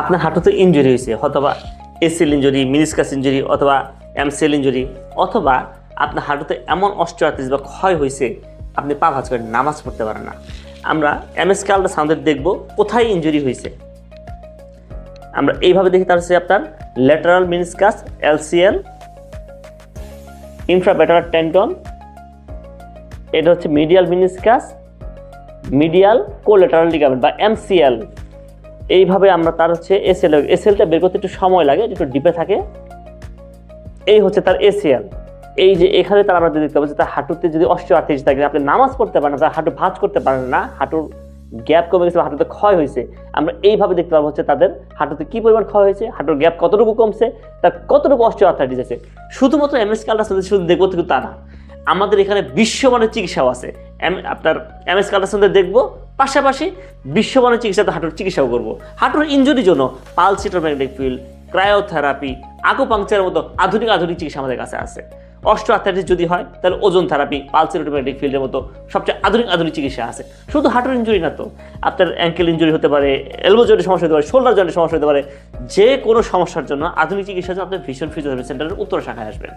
আপনার হাঁটুতে ইঞ্জুরি হয়েছে, অথবা এসিএল ইঞ্জুরি মিনিসকাস ইঞ্জুরি অথবা এমসিএল ইঞ্জুরি অথবা আপনার হাঁটুতে এমন অস্ট্রাটিস বা ক্ষয় হয়েছে, আপনি পা ভাজ করে নামাজ পড়তে পারেন না। আমরা এমএস কালটা সাউন্ডের দেখব কোথায় ইঞ্জুরি হয়েছে। আমরা এইভাবে দেখি তার হচ্ছে আপনার lateral meniscus LCL infrapatellar tendon এটা হচ্ছে medial meniscus medial collateral ligament বা এমসিএল এইভাবে আমরা তার হচ্ছে এসএল এসএলটা বের করতে একটু সময় লাগে, একটু ডিপে থাকে। এই হচ্ছে তার এসিএল এই যে এখানে তার আমরা দেখতে পাচ্ছি, তার হাঁটুতে যদি অষ্ট অস্টিওআর্থ্রাইটিস থাকে, আপনি নামাজ পড়তে পারেন তার হাঁটু ভাঁজ করতে পারেন না, হাঁটুর গ্যাপ কমে গেছে হাঁটুতে ক্ষয় হয়েছে, আমরা এইভাবে দেখতে পাবো হচ্ছে তাদের হাঁটুতে কি পরিমাণ ক্ষয় হয়েছে, হাঁটুর গ্যাপ কতটুকু কমছে, তার কতটুকু অষ্ট অস্টিওআর্থ্রাইটিস আছে। শুধুমাত্র এমএস কালটার শুধু দেখব কিন্তু তা না। আমাদের এখানে বিশ্বমানের চিকিৎসাও আছে। আপনার এমএস কালটার দেখব পাশাপাশি বিশ্বমানের চিকিৎসাতে হাঁটুর চিকিৎসাও করব। হাঁটুর ইঞ্জুরির জন্য পালসিটোম্যাগনেটিক ফিল্ড ক্রায়োথেরাপি আকুপাংচারের মতো আধুনিক আধুনিক চিকিৎসা আমাদের কাছে আছে। অস্ট্রো আর্থাইটিস যদি হয়, তাহলে ওজন থেরাপি পালসিটোম্যাগনেটিক ফিল্ডের মতো সবচেয়ে আধুনিক আধুনিক চিকিৎসা আছে। শুধু হাঁটুর ইঞ্জুরি না তো, আপনার অ্যাঙ্কেল ইঞ্জুরি হতে পারে এলবো জয়েন্টের সমস্যা হতে পারে শোল্ডার জয়েন্টের সমস্যা হতে পারে, যে কোনো সমস্যার জন্য আধুনিক চিকিৎসার জন্য আপনি ভীষণ ফিজিওথেরাপি সেন্টারের উত্তর শাখায় আসবেন।